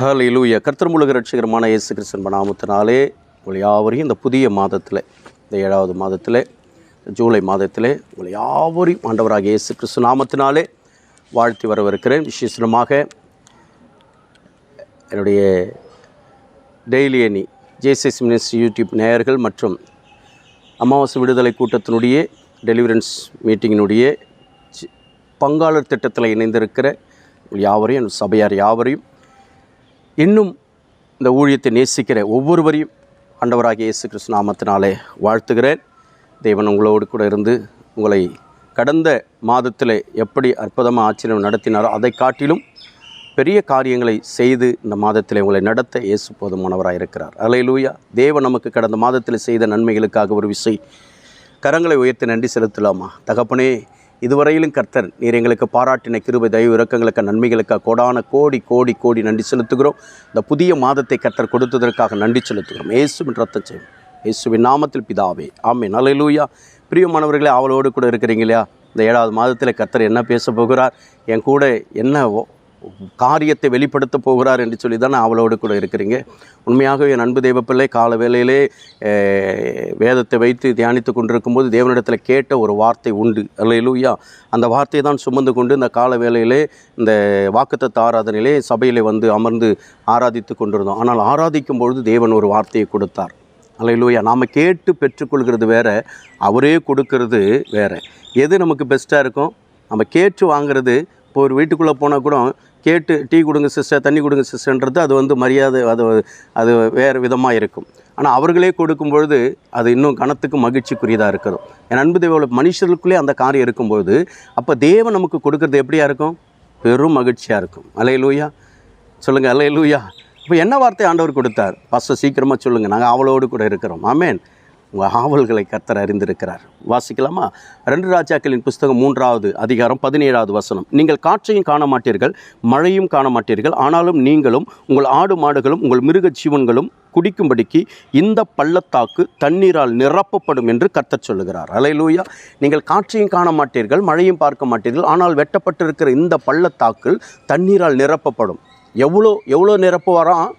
ஹalleluya கர்த்தர் முழுக ரட்சகரமான இயேசு கிறிஸ்தன் நாமத்தினாலே உங்கள் யாவரையும் இந்த புதிய மாதத்தில் இந்த ஏழாவது மாதத்தில் ஜூலை மாதத்தில் உங்கள் யாவரையும் ஆண்டவராக இயேசு கிறிஸ்து நாமத்தினாலே வாழ்த்தி வரவிருக்கிறேன் விசேஷமாக என்னுடைய டெய்லி அணி ஜேசிஎஸ் மினிஸ்ட்ரி யூடியூப் நேயர்கள் மற்றும் அமாவாசை விடுதலை கூட்டத்தினுடைய டெலிவரன்ஸ் மீட்டிங்கினுடைய பங்காளர் திட்டத்தில் இணைந்திருக்கிற யாவரையும் சபையார் யாவரையும் இன்னும் இந்த ஊழியத்தை நேசிக்கிற ஒவ்வொருவரையும் ஆண்டவராகிய இயேசு கிறிஸ்து நாமத்தினாலே வாழ்த்துகிறேன். தேவன் உங்களோடு கூட இருந்து உங்களை கடந்த மாதத்தில் எப்படி அற்புதமாக ஆச்சரியம் நடத்தினாரோ அதை காட்டிலும் பெரிய காரியங்களை செய்து இந்த மாதத்தில் உங்களை நடத்த இயேசு போதுமானவராக இருக்கிறார். அலை லூயா தேவன் நமக்கு கடந்த மாதத்தில் செய்த நன்மைகளுக்காக ஒரு விசை கரங்களை உயர்த்தி நன்றி செலுத்தலாமா? தகப்பனே இதுவரையிலும் கர்த்தர் நீர் எங்களுக்கு பாராட்டின கிருபை தயவு இறக்கங்களுக்கு நன்மைகளுக்காக கோடான கோடி கோடி கோடி நன்றி செலுத்துகிறோம். இந்த புதிய மாதத்தை கர்த்தர் கொடுத்ததற்காக நன்றி செலுத்துகிறோம். இயேசுவின் ரத்தம் செய்யும் இயேசுவின் நாமத்தில் பிதாவே. ஆமே அல்லேலூயா பிரியமானவர்களே அவளோடு கூட இருக்கிறீங்க இல்லையா? இந்த ஏழாவது மாதத்தில் கர்த்தர் என்ன பேச போகிறார்? என் கூட என்ன ஓ- காரியத்தை வெளிப்படுத்த போகிறார் என்று சொல்லி தான் அவளோடு கூட இருக்கிறீங்க. உண்மையாகவே என் அன்பு தேவப்பிள்ளை கால வேளையிலே வேதத்தை வைத்து தியானித்து கொண்டிருக்கும்போது தேவனிடத்தில் கேட்ட ஒரு வார்த்தை உண்டு. அல்லையிலூயா அந்த வார்த்தையை தான் சுமந்து கொண்டு இந்த கால வேளையிலே இந்த வாக்குத்தத்த ஆராதனையிலே சபையிலே வந்து அமர்ந்து ஆராதித்து கொண்டிருந்தோம். ஆனால் ஆராதிக்கும் பொழுது தேவன் ஒரு வார்த்தையை கொடுத்தார். அல்லையிலூயா நாம் கேட்டு பெற்றுக்கொள்கிறது வேற அவரே கொடுக்கறது வேற. எது நமக்கு பெஸ்ட்டாக இருக்கும்? நம்ம கேட்டு வாங்குறது இப்போ ஒரு வீட்டுக்குள்ளே போனால் கூட கேட்டு டீ கொடுங்க சிஸ்டர் தண்ணி கொடுங்க சிஸ்டர்ன்றது அது வந்து மரியாதை அது அது வேறு விதமாக இருக்கும். ஆனால் அவர்களே கொடுக்கும் பொழுது அது இன்னும் கணத்துக்கு மகிழ்ச்சிக்குரியதாக இருக்கிறோம் என் அன்பு தேவ மனுஷர்களுக்குள்ளே அந்த காரியம் இருக்கும்பொழுது அப்போ தேவன் நமக்கு கொடுக்கறது எப்படியா இருக்கும்? பெரும் மகிழ்ச்சியாக இருக்கும். அலையலூயா சொல்லுங்கள் அலையலூயா இப்போ என்ன வார்த்தை ஆண்டவர் கொடுத்தார்? ஃபஸ்ட்டு சீக்கிரமாக சொல்லுங்கள் நாங்கள் அவளோடு கூட இருக்கிறோம். ஆமேன். உங்கள் ஆவல்களை கர்த்தர் அறிந்திருக்கிறார். வாசிக்கலாமா? ரெண்டு ராஜாக்களின் புஸ்தகம் மூன்றாவது அதிகாரம் பதினேழாவது வசனம். நீங்கள் காற்றையும் காண மாட்டீர்கள் மழையும் காண மாட்டீர்கள் ஆனாலும் நீங்களும் உங்கள் ஆடு மாடுகளும் உங்கள் மிருக ஜீவன்களும் குடிக்கும்படிக்கு இந்த பள்ளத்தாக்கு தண்ணீரால் நிரப்பப்படும் என்று கர்த்தச் சொல்லுகிறார். அலையலூயா நீங்கள் காற்றையும் காண மாட்டீர்கள் மழையும் பார்க்க மாட்டீர்கள். ஆனால் வெட்டப்பட்டிருக்கிற இந்த பள்ளத்தாக்கு தண்ணீரால் நிரப்பப்படும். எவ்வளோ எவ்வளோ நிரப்புவாராம்?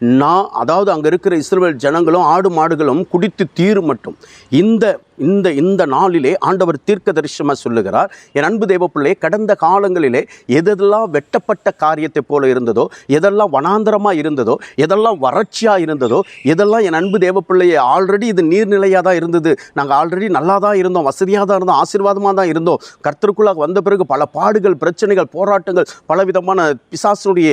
நான் அதாவது அங்கே இருக்கிற இஸ்ரேல் ஜனங்களும் ஆடு மாடுகளும் குடித்து தீரும் மட்டும். இந்த இந்த இந்த நாளிலே ஆண்டவர் தீர்க்க தரிசனமாக சொல்லுகிறார் என் அன்பு தேவப்பிள்ளை கடந்த காலங்களிலே எதெல்லாம் வெட்டப்பட்ட காரியத்தை போல இருந்ததோ எதெல்லாம் வனாந்தரமாக இருந்ததோ எதெல்லாம் வறட்சியாக இருந்ததோ எதெல்லாம் என் அன்பு தேவப்பிள்ளையை ஆல்ரெடி இது நீர்நிலையாக தான் இருந்தது. நாங்கள் ஆல்ரெடி நல்லா தான் இருந்தோம் வசதியாக தான் இருந்தோம் ஆசீர்வாதமாக தான் இருந்தோம். கர்த்தருக்குள்ளாக வந்த பிறகு பல பாடுகள் பிரச்சனைகள் போராட்டங்கள் பலவிதமான பிசாசனுடைய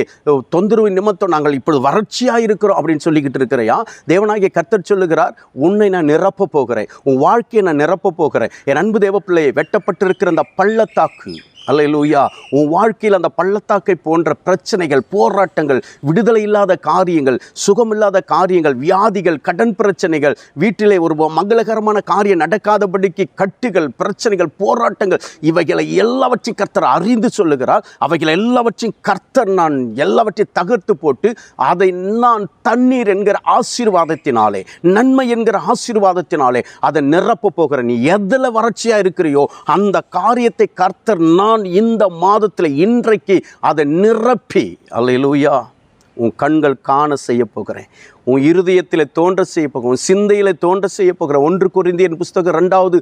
தொந்தரவு நிமித்தம் நாங்கள் இப்பொழுது வறட்சியாக இருக்கிறோம் அப்படின்னு சொல்லிக்கிட்டு இருக்கிறையா? தேவனாகிய கர்த்தர் சொல்லுகிறார் உன்னை நான் நிரப்ப போகிறேன். உன் வாழ்க்கை வாழ்க்கையை நான் நிரப்ப போகிறேன். என் அன்பு தேவ பிள்ளையை வெட்டப்பட்டிருக்கிற அந்த பள்ளத்தாக்கு. அல்லேலூயா. உன் வாழ்க்கையில் அந்த பள்ளத்தாக்கை போன்ற பிரச்சனைகள் போராட்டங்கள் விடுதலை இல்லாத காரியங்கள் சுகமில்லாத காரியங்கள் வியாதிகள் கடன் பிரச்சனைகள் வீட்டிலே ஒரு மங்களகரமான காரியம் நடக்காதபடிக்கு கட்டுகள் பிரச்சனைகள் போராட்டங்கள் இவைகளை எல்லாவற்றையும் கர்த்தர் அறிந்து சொல்லுகிறார். அவைகளை எல்லாவற்றையும் கர்த்தர் நான் எல்லாவற்றையும் தகர்த்து போட்டு அதை நான் தண்ணீர் என்கிற ஆசீர்வாதத்தினாலே நன்மை என்கிற ஆசீர்வாதத்தினாலே அதை நிரப்ப போகிற நீ எதில் வறட்சியாக இருக்கிறியோ அந்த காரியத்தை கர்த்தர் நான் இந்த மாதத்தில் இன்றைக்கு அதை நிரப்பி. அல்லேலூயா. உன் கண்கள் காண செய்ய போகிறேன். உன் இருதயத்தில் தோன்ற செய்ய போகிறேன். உன் சிந்தையில் தோன்ற செய்ய போகிறேன். ஒன்று என் புஸ்தகம் ரெண்டாவது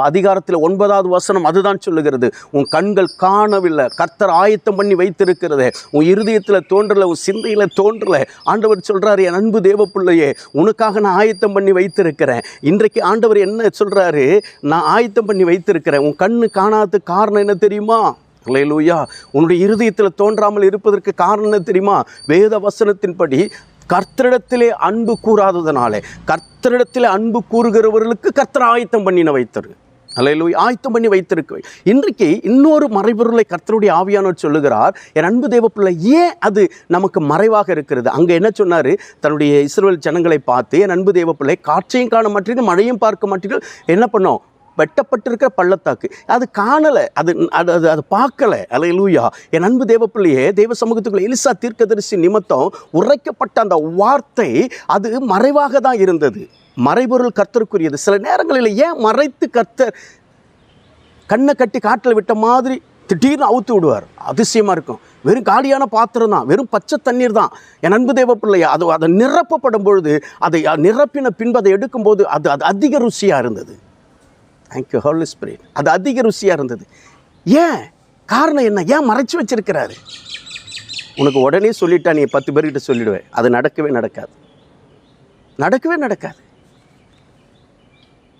அதிகாரத்தில் ஒன்பதாவது வசனம் அதுதான் சொல்லுகிறது. உன் கண்கள் காணவில்லை. கர்த்தர் ஆயத்தம் பண்ணி வைத்திருக்கிறதே. உன் இருதயத்தில் தோன்றலை உன் சிந்தையில் தோன்றலை. ஆண்டவர் சொல்கிறாரு என் அன்பு தேவ பிள்ளையே உனக்காக நான் ஆயத்தம் பண்ணி வைத்திருக்கிறேன். இன்றைக்கு ஆண்டவர் என்ன சொல்கிறாரு நான் ஆயத்தம் பண்ணி வைத்திருக்கிறேன். உன் கண்ணு காணாத காரணம் என்ன தெரியுமா? அல்லேலூயா உன்னுடைய இருதயத்தில் தோன்றாமல் இருப்பதற்கு காரணம் என்ன தெரியுமா? வேத வசனத்தின்படி கர்த்தரிடத்திலே அன்பு கூறாததனாலே கர்த்தரிடத்திலே அன்பு கூறுகிறவர்களுக்கு கர்த்தர் ஆயத்தம் பண்ணின வைத்தரு. அல்லேலூயா ஆயத்தம் பண்ணி வைத்திருக்கு இன்றைக்கு இன்னொரு மறைபொருளை கர்த்தருடைய ஆவியானவர் சொல்லுகிறார். என் அன்பு தேவப்பிள்ளை ஏன் அது நமக்கு மறைவாக இருக்கிறது? அங்கே என்ன சொன்னார்? தன்னுடைய இஸ்ரவேல் ஜனங்களை பார்த்து என் அன்பு தேவப்பிள்ளை காற்றையும் காண மாட்டீர்கள் மழையும் பார்க்க மாட்டீர்கள். என்ன பண்ணோம்? வெட்டப்பட்டிருக்கிற பள்ளத்தாக்கு. அது காணலை. அது அது அது அது பார்க்கல. அலையலூயா. என் அன்பு தேவப்பிள்ளையே தேவ சமூகத்துக்குள்ள எலிசா தீர்க்கதரிசி நிமித்தம் உரைக்கப்பட்ட அந்த வார்த்தை அது மறைவாக தான் இருந்தது. மறைபொருள் கர்த்தருக்குரியது. சில நேரங்களில் ஏன் மறைத்து கர்த்தர் கண்ணை கட்டி காட்டில் விட்ட மாதிரி திடீர்னு அவுத்து விடுவார்? அதிசயமாக இருக்கும். வெறும் காலியான பாத்திரம் தான். வெறும் பச்சை தண்ணீர் தான். என் அன்பு தேவ பிள்ளையா அது அதை நிரப்பப்படும் பொழுது அதை நிரப்பின பின்பு அதை எடுக்கும்போது அது அது அதிக ருசியாக இருந்தது. தேங்க்யூ ஹோலி ஸ்பிரிட் அது அதிக ருசியாக இருந்தது. ஏன்? காரணம் என்ன? ஏன் மறைச்சு வச்சிருக்கிறாரு? உனக்கு உடனே சொல்லிட்டா நீ பத்து பேர்கிட்ட சொல்லிடுவேன் அது நடக்கவே நடக்காது. நடக்கவே நடக்காது.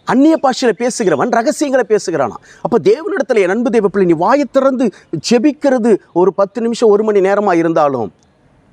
அந்நிய பாஷையில் பேசுகிறவன் ரகசியங்களை பேசுகிறானா அப்போ தேவனிடத்தில் என் அன்பு தேவ பிள்ளை நீ வாயை திறந்து ஜெபிக்கிறது ஒரு பத்து நிமிஷம் ஒரு மணி நேரமாக இருந்தாலும்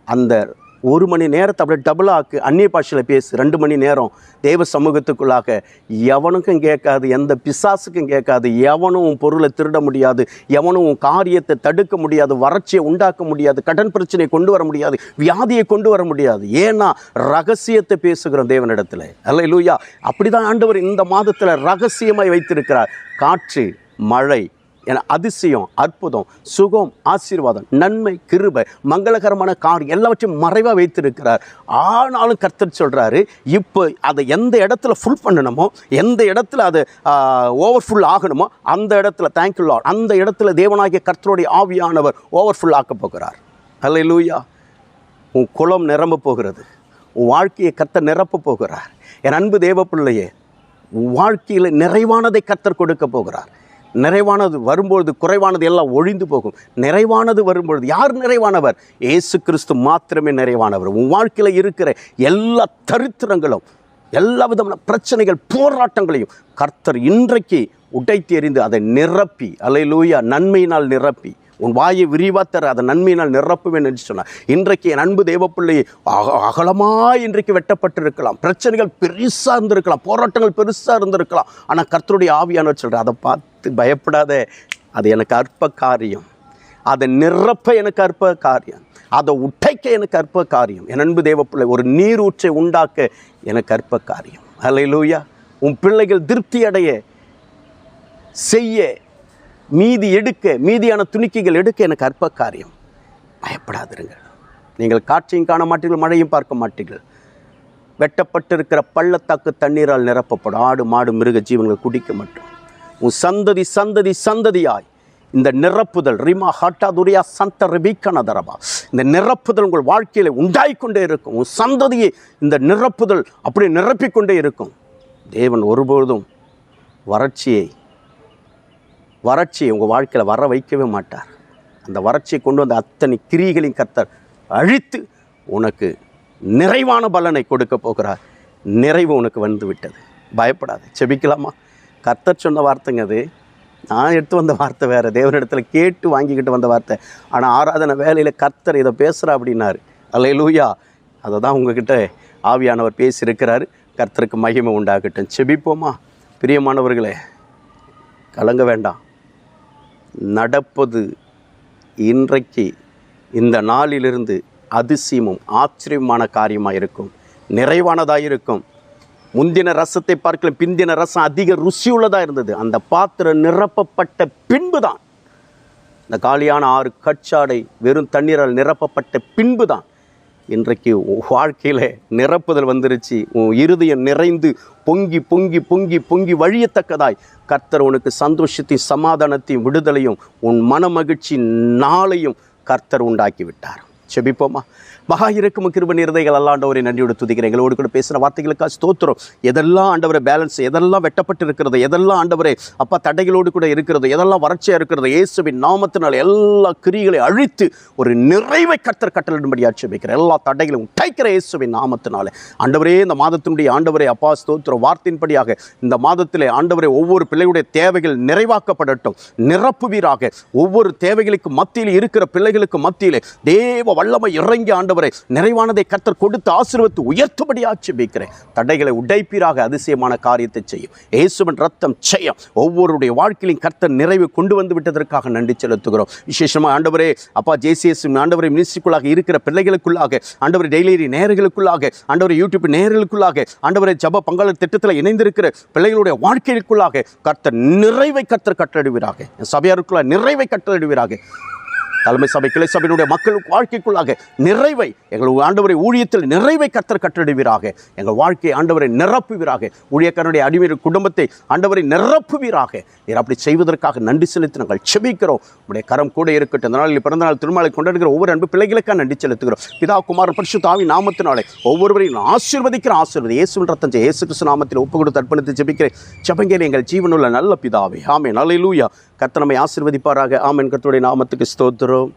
அந்த ஒரு மணி நேரத்தை அப்படியே டபுளாக்கு அந்நிய பாஷையில் பேசு ரெண்டு மணி நேரம் தேவ சமூகத்துக்குள்ளாக. எவனுக்கும் கேட்காது எந்த பிசாசுக்கும் கேட்காது எவனும் உன் பொருளை திருட முடியாது எவனும் உன் காரியத்தை தடுக்க முடியாது வறட்சியை உண்டாக்க முடியாது கடன் பிரச்சனையை கொண்டு வர முடியாது வியாதியை கொண்டு வர முடியாது. ஏன்னா ரகசியத்தை பேசுகிறோம் தேவனிடத்தில். அல்ல லூயா அப்படிதான் ஆண்டவர் இந்த மாதத்தில் ரகசியமாய் வைத்திருக்கிறார். காற்று மழை என அதிசயம் அற்புதம் சுகம் ஆசீர்வாதம் நன்மை கிருபை மங்களகரமான காரியம் எல்லாவற்றையும் மறைவாக வைத்திருக்கிறார். ஆனாலும் கர்த்தர் சொல்கிறாரு இப்போ அதை எந்த இடத்துல ஃபுல் பண்ணணுமோ எந்த இடத்துல அது ஓவர்ஃபுல் ஆகணுமோ அந்த இடத்துல தேங்க்யூ லார்ட் அந்த இடத்துல தேவனாகிய கர்த்தருடைய ஆவியானவர் ஓவர்ஃபுல் ஆக்க போகிறார். அல்ல லூயா உன் குளம் நிரம்ப போகிறது. உன் வாழ்க்கையை கர்த்தர் நிரப்ப போகிறார். என் அன்பு தேவ பிள்ளையே உன் வாழ்க்கையில் நிறைவானதை கர்த்தர் கொடுக்க போகிறார். நிறைவானது வரும்பொழுது குறைவானது எல்லாம் ஒழிந்து போகும். நிறைவானது வரும்பொழுது யார் நிறைவானவர்? ஏசு கிறிஸ்து மாத்திரமே நிறைவானவர். உன் வாழ்க்கையில் இருக்கிற எல்லா தரித்திரங்களும் எல்லா விதமான பிரச்சனைகள் போராட்டங்களையும் கர்த்தர் இன்றைக்கு உடைத்தெறிந்து அதை நிரப்பி அலையிலூயா நன்மையினால் நிரப்பி உன் வாயை விரிவாக தர அதை நன்மையினால் நிரப்புவேன் என்று சொன்னார். இன்றைக்கு என் அன்பு தேவப்பிள்ளை அக இன்றைக்கு வெட்டப்பட்டிருக்கலாம். பிரச்சனைகள் பெருசாக இருந்திருக்கலாம். போராட்டங்கள் பெருசாக இருந்திருக்கலாம். ஆனால் கர்த்தருடைய ஆவியானவர் சொல்கிறார் அதை பார்த்து பயப்படாத. அது எனக்கு அற்ப காரியம். அதை நிரப்ப எனக்கு அற்ப காரியம். அதை உடைக்க எனக்கு அற்ப காரியம். என் அன்பு தேவப்பிள்ளை ஒரு நீரூற்றை உண்டாக்க எனக்கு அற்ப காரியம். அல்லையிலூயா உன் பிள்ளைகள் திருப்தி அடைய செய்ய மீதி எடுக்க மீதியான துணிக்கைகள் எடுக்க எனக்கு அற்ப காரியம் பயப்படாதிருங்கள். நீங்கள் காட்சியும் காண மாட்டீர்கள் மழையும் பார்க்க மாட்டீர்கள். வெட்டப்பட்டிருக்கிற பள்ளத்தாக்கு தண்ணீரால் நிரப்பப்படும். ஆடு மாடு மிருக ஜீவன்கள் குடிக்க மாட்டோம். உன் சந்ததி சந்ததி சந்ததியாய் இந்த நிரப்புதல் ரிமா ஹாட்டா துரியா சந்த ரிபிக்கனதரபா இந்த நிரப்புதல் உங்கள் வாழ்க்கையில் உண்டாயிக்கொண்டே இருக்கும். உன் சந்ததியை இந்த நிரப்புதல் அப்படி நிரப்பிக்கொண்டே இருக்கும். தேவன் ஒருபொழுதும் வறட்சியை வறட்சியை உங்கள் வாழ்க்கையில் வர வைக்கவே மாட்டார். அந்த வறட்சியை கொண்டு வந்த அத்தனை கிரிகளையும் கர்த்தர் அழித்து உனக்கு நிறைவான பலனை கொடுக்க போகிறார். நிறைவு உனக்கு வந்து விட்டது. பயப்படாது. செபிக்கலாமா? கர்த்தர் சொன்ன வார்த்தைங்க அது. நான் எடுத்து வந்த வார்த்தை வேறு. தேவனிடத்தில் கேட்டு வாங்கிக்கிட்டு வந்த வார்த்தை. ஆனால் ஆராதனை வேலையில் கர்த்தர் இதை பேசுகிறா அப்படின்னாரு. அல்ல லூயா அதை தான் உங்ககிட்ட ஆவியானவர் பேசியிருக்கிறாரு. கர்த்தருக்கு மகிமை உண்டாகட்டும். செபிப்போமா? பிரியமானவர்களே கலங்க வேண்டாம். நடப்பது இன்றைக்கு இந்த நாளிலிருந்து அதிசயமும் ஆச்சரியமான காரியமாக இருக்கும் நிறைவானதாக இருக்கும் முந்தின ரசத்தை பார்க்கல பிந்தின ரசம் அதிக ருசியுள்ளதாக இருந்தது. அந்த பாத்திரம் நிரப்பப்பட்ட பின்பு தான் இந்த காலியான ஆறு கற்சாடை வெறும் தண்ணீரால் நிரப்பப்பட்ட பின்பு தான் இன்றைக்கு உன் வாழ்க்கையில் நிரப்புதல் வந்துருச்சு. உன் இருதயம் நிறைந்து பொங்கி பொங்கி பொங்கி பொங்கி வழியத்தக்கதாய். கர்த்தர் உனக்கு சந்தோஷத்தையும் சமாதானத்தையும் விடுதலையும் உன் மன மகிழ்ச்சி நாளையும் கர்த்தர் உண்டாக்கி விட்டார். செபிப்போமா? மகா இருக்கும் கிருப நிறதைகள் எல்லாம் ஆண்டவரை நன்றியோடு துதிக்கிறேன். எங்களோடு கூட பேசின வார்த்தைகளுக்காக ஸ்தோத்திரம். எதெல்லாம் ஆண்டவரை பேலன்ஸ் எதெல்லாம் வெட்டப்பட்டு இருக்கிறது எதெல்லாம் ஆண்டவரே அப்பா தடைகளோடு கூட இருக்கிறது எதெல்லாம் வறட்சியாக இருக்கிறது இயேசுவின் நாமத்தினால் எல்லா கிரிகளை அழித்து ஒரு நிறைவை கத்தர் கட்டளிடும்படி ஆட்சேபிக்கிறேன். எல்லா தடைகளையும் உடைக்கிற இயேசுவின் நாமத்தினாலே. ஆண்டவரே இந்த மாதத்தினுடைய ஆண்டவரே அப்பா ஸ்தோத்திரம். வார்த்தையின்படியாக இந்த மாதத்திலே ஆண்டவரே ஒவ்வொரு பிள்ளையுடைய தேவைகள் நிறைவாக்கப்படட்டும். நிரப்புவீராக. ஒவ்வொரு தேவைகளுக்கு மத்தியில் இருக்கிற பிள்ளைகளுக்கு மத்தியிலே தேவ வல்லமை இறங்கி ஆண்டவரே நிறைவானதை கர்த்தர் கொடுத்து ஆசீர்வத்து உயர்த்தும்படி ஆட்சேபிக்கிறேன் தடைகளை உடைப்பீராக அதிசயமான காரியத்தை செய்யும். இயேசுவன் ரத்தம் செய்யும் ஒவ்வொருடைய வாழ்க்கையிலும் கர்த்தர் நிறைவு கொண்டு வந்து விட்டதற்காக நன்றி செலுத்துகிறோம். விசேஷமாக ஆண்டவரே அப்பா ஜேசிஎஸ் ஆண்டவரை மினிஸ்ட்ரிக்குள்ளாக இருக்கிற பிள்ளைகளுக்குள்ளாக ஆண்டவர் டெய்லி நேர்களுக்குள்ளாக ஆண்டவர் யூடியூப் நேர்களுக்குள்ளாக ஆண்டவரை ஜப பங்காளர் திட்டத்தில் இணைந்திருக்கிற பிள்ளைகளுடைய வாழ்க்கைக்குள்ளாக கர்த்தர் நிறைவை கர்த்தர் கட்டளிடுவீராக சபையாருக்குள்ளாக நிறைவை கட்டளிடுவீராக தலைமை சபை கிளை சபையினுடைய மக்களுக்கு வாழ்க்கைக்குள்ளாக நிறைவை எங்கள் ஆண்டவரை ஊழியத்தில் நிறைவை கத்தர் கட்டிடுவீராக எங்கள் வாழ்க்கையை ஆண்டவரை நிரப்புவீராக. ஊழியக்காரனுடைய அடிமை குடும்பத்தை ஆண்டவரை நிரப்புவீராக. நீர் அப்படி செய்வதற்காக நன்றி செலுத்தி நாங்கள் செபிக்கிறோம். உடைய கரம் கூட இருக்கட்டும். இந்த நாளில் பிறந்த நாள் திருமலை கொண்டாடுகிற ஒவ்வொரு அன்பு பிள்ளைகளுக்காக நன்றி செலுத்துகிறோம். பிதா குமாரன் பரிசு தாவி நாமத்தினாலே ஒவ்வொருவரையும் ஆசீர்வதிக்கிற ஆசீர்வதி இயேசுவின் ரத்தம் இயேசு கிறிஸ்து நாமத்தில் ஒப்பு கொடுத்து அர்ப்பணித்து ஜெபிக்கிறேன். ஜெபங்கேல் எங்கள் ஜீவனுள்ள நல்ல பிதாவே. ஆமே அல்லேலூயா லூயா நம்மை ஆசீர்வதிப்பாராக. ஆமென். கர்த்தருடைய நாமத்துக்கு ஸ்தோத்திரம். cenderung